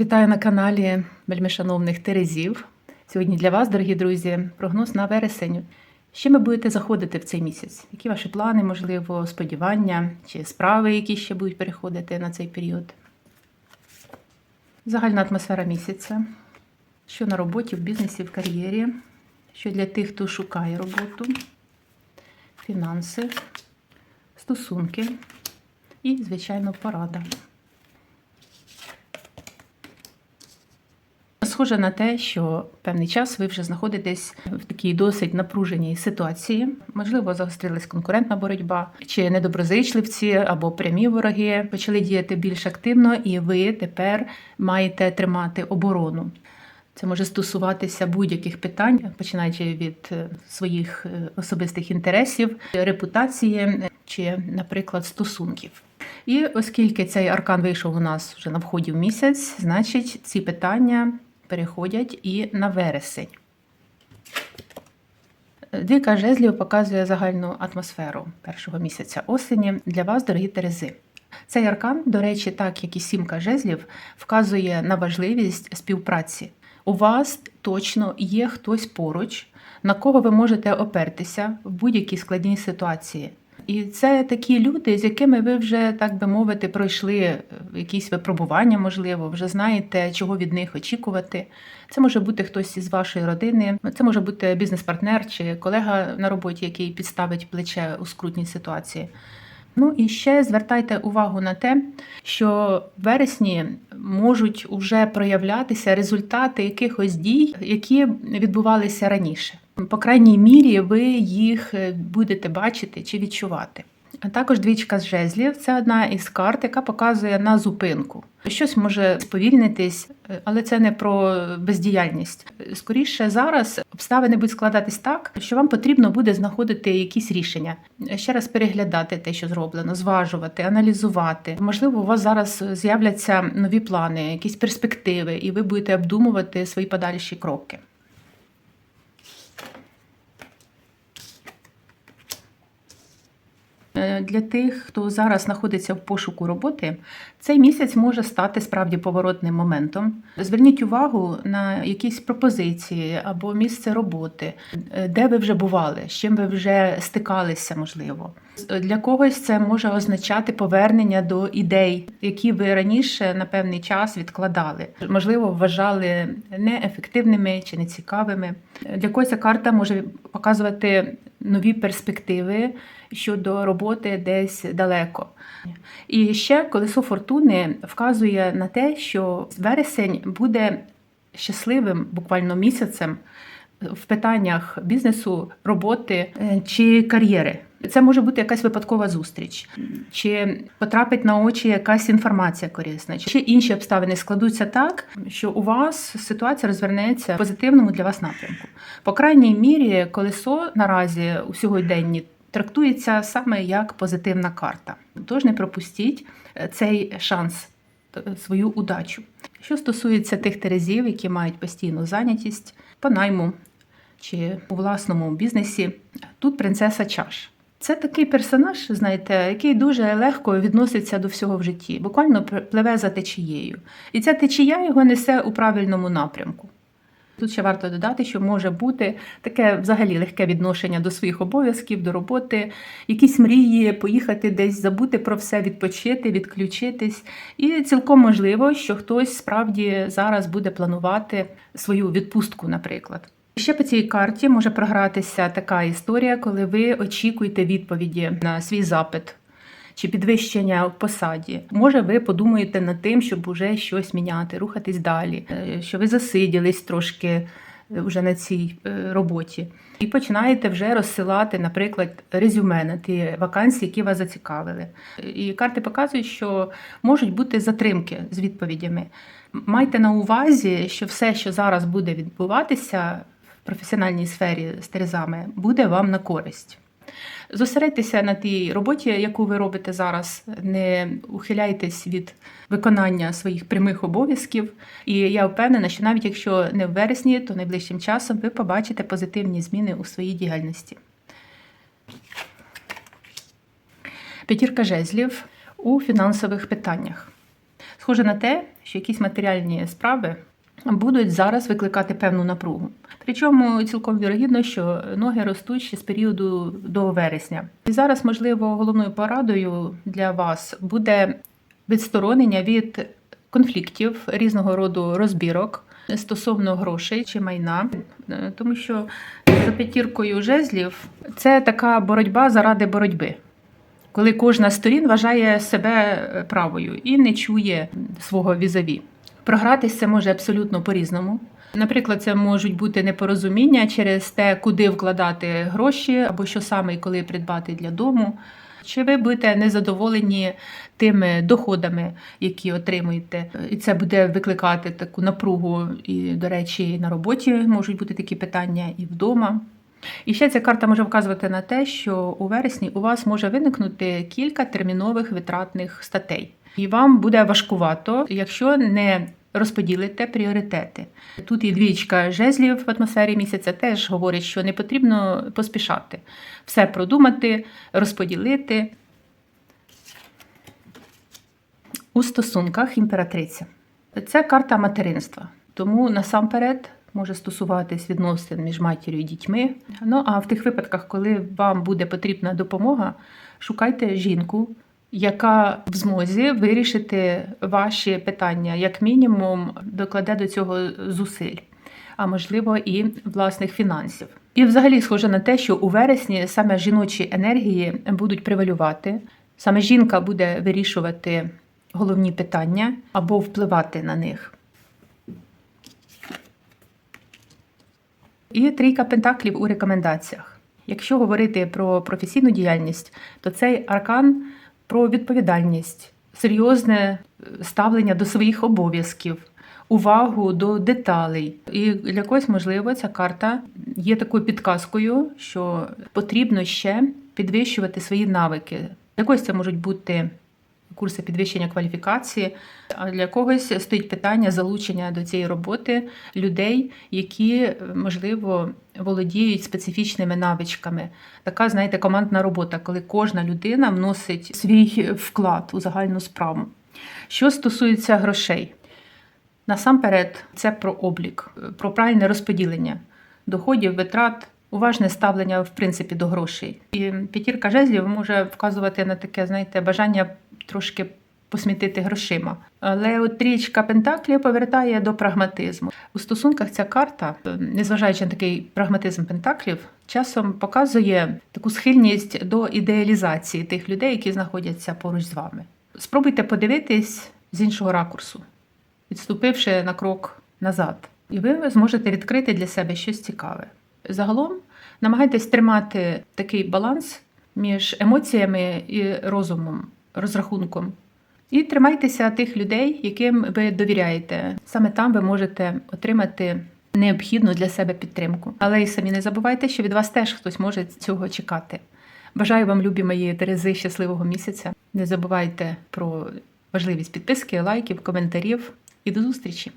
Вітаю на каналі вельмишановних Терезів. Сьогодні для вас, дорогі друзі, прогноз на вересень. З чим ви будете заходити в цей місяць? Які ваші плани, можливо, сподівання чи справи, які ще будуть переходити на цей період? Загальна атмосфера місяця. Що на роботі, в бізнесі, в кар'єрі, що для тих, хто шукає роботу, фінанси, стосунки і, звичайно, порада. Схоже на те, що певний час ви вже знаходитесь в такій досить напруженій ситуації. Можливо, загострилась конкурентна боротьба, чи недоброзичливці або прямі вороги почали діяти більш активно, і ви тепер маєте тримати оборону. Це може стосуватися будь-яких питань, починаючи від е, своїх е, особистих інтересів, репутації е, чи, наприклад, стосунків. І оскільки цей аркан вийшов у нас вже на вході в місяць, значить ці питання переходять і на вересень. Двійка жезлів показує загальну атмосферу першого місяця осені для вас, дорогі Терези. Цей аркан, до речі, так як і сімка жезлів, вказує на важливість співпраці. У вас точно є хтось поруч, на кого ви можете опертися в будь-якій складній ситуації. І це такі люди, з якими ви вже, так би мовити, пройшли е, якісь випробування, можливо, вже знаєте, чого від них очікувати. Це може бути хтось із вашої родини, це може бути бізнес-партнер чи колега на роботі, який підставить плече у скрутній ситуації. Ну і ще звертайте увагу на те, що в вересні можуть уже проявлятися результати якихось дій, які відбувалися раніше. По крайній мірі, ви їх е, будете бачити чи відчувати. А також двічка з жезлів це одна із карт, яка показує на зупинку. Щось може сповільнитись, але це не про бездіяльність. Скоріше зараз обставини будуть складатись так, що вам потрібно буде знаходити якісь рішення, ще раз переглядати те, що зроблено, зважувати, аналізувати. Можливо, у вас зараз з'являться нові плани, якісь перспективи, і ви будете обдумувати свої подальші кроки. Для тих, хто зараз знаходиться в пошуку роботи, цей місяць може стати справді поворотним моментом. Зверніть увагу на якісь пропозиції або місце роботи, е, де ви вже бували, з чим ви вже стикалися, можливо. Для когось це може означати повернення до ідей, які ви раніше на певний час відкладали, можливо, вважали неефективними чи нецікавими. Для когось ця карта може показувати нові перспективи щодо роботи десь далеко. І ще колесо фортуни вказує на те, що вересень буде щасливим буквально місяцем в питаннях бізнесу, роботи е, чи кар'єри. Це може бути якась випадкова зустріч, чи потрапить на очі якась інформація корисна, чи інші обставини складуться так, що у вас ситуація розвернеться в позитивному для вас напрямку. По крайній мірі, колесо наразі у сьогоденні трактується саме як позитивна карта. Тож не пропустіть е, цей шанс, свою удачу. Що стосується тих терезів, які мають постійну зайнятість по найму чи у власному бізнесі, тут принцеса чаш. Це такий персонаж, знаєте, який дуже легко відноситься до всього в житті, буквально пливе за течією. І ця течія його несе у правильному напрямку. Тут ще варто додати, що може бути таке взагалі легке відношення до своїх обов'язків, до роботи, якісь мрії, поїхати десь, забути про все, відпочити, відключитись. І цілком можливо, що хтось справді зараз буде планувати свою відпустку, наприклад. Ще по цій карті може програтися така історія, коли ви очікуєте відповіді на свій запит чи підвищення в посаді. Може, ви подумаєте над тим, щоб уже щось міняти, рухатись далі, е, що ви засиділись трошки е, вже на цій е, роботі. І починаєте вже розсилати, наприклад, резюме на ті вакансії, які вас зацікавили. І карти показують, що можуть бути затримки з відповідями. Майте на увазі, що все, що зараз буде відбуватися професіональній сфері з терезами, буде вам на користь. Зосередьтеся на тій роботі, яку ви робите зараз. Не ухиляйтесь від виконання своїх прямих обов'язків. І я впевнена, що навіть якщо не в вересні, то найближчим часом ви побачите позитивні зміни у своїй діяльності. П'ятірка жезлів у фінансових питаннях. Схоже на те, що якісь матеріальні справи будуть зараз викликати певну напругу. Причому цілком вірогідно, що ноги ростуть ще з періоду до вересня. І зараз, можливо, головною порадою для вас буде відсторонення від конфліктів різного роду розбірок стосовно грошей чи майна, тому що за п'ятіркою жезлів це така боротьба заради боротьби. Коли кожна сторін вважає себе правою і не чує свого візаві. Програтись це може абсолютно по-різному. Наприклад, це можуть бути непорозуміння через те, куди вкладати гроші, або що саме і коли придбати для дому. Чи ви будете незадоволені тими доходами, які отримуєте, і це буде викликати таку напругу, і, до речі, на роботі можуть бути такі питання, і вдома. І ще ця карта може вказувати на те, що у вересні у вас може виникнути кілька термінових витратних статей, і вам буде важкувато, якщо не розподілите пріоритети. Тут і двічка жезлів в атмосфері місяця теж говорить, що не потрібно поспішати, все продумати, розподілити. У стосунках імператриця. Це карта материнства, тому насамперед може стосуватись відносин між матір'ю і дітьми. Ну а в тих випадках, коли вам буде потрібна допомога, шукайте жінку, яка в змозі вирішити ваші питання, як мінімум, докладе до цього зусиль, а можливо і власних фінансів. І взагалі схоже на те, що у вересні саме жіночі енергії будуть превалювати. Саме жінка буде вирішувати головні питання або впливати на них. І трійка пентаклів у рекомендаціях. Якщо говорити про професійну діяльність, то цей аркан про відповідальність, серйозне ставлення до своїх обов'язків, увагу до деталей. І для когось, можливо, ця карта є такою підказкою, що потрібно ще підвищувати свої навики. Для когось це можуть бути курси підвищення кваліфікації. А для когось стоїть питання залучення до цієї роботи людей, які можливо володіють специфічними навичками. Така, знаєте, командна робота, коли кожна людина вносить свій вклад у загальну справу. Що стосується грошей, насамперед, це про облік, про правильне розподілення доходів, витрат. Уважне ставлення в принципі до грошей. І п'ятірка жезлів може вказувати на таке, знаєте, бажання трошки посмітити грошима. Але от трічка Пентаклів повертає до прагматизму. У стосунках ця карта, незважаючи на такий прагматизм Пентаклів, часом показує таку схильність до ідеалізації тих людей, які знаходяться поруч з вами. Спробуйте подивитись з іншого ракурсу, відступивши на крок назад, і ви зможете відкрити для себе щось цікаве. Загалом намагайтесь тримати такий баланс між емоціями і розумом, розрахунком. І тримайтеся тих людей, яким ви довіряєте. Саме там ви можете отримати необхідну для себе підтримку. Але й самі не забувайте, що від вас теж хтось може цього чекати. Бажаю вам, любі мої Терези, щасливого місяця. Не забувайте про важливість підписки, лайків, коментарів і до зустрічі!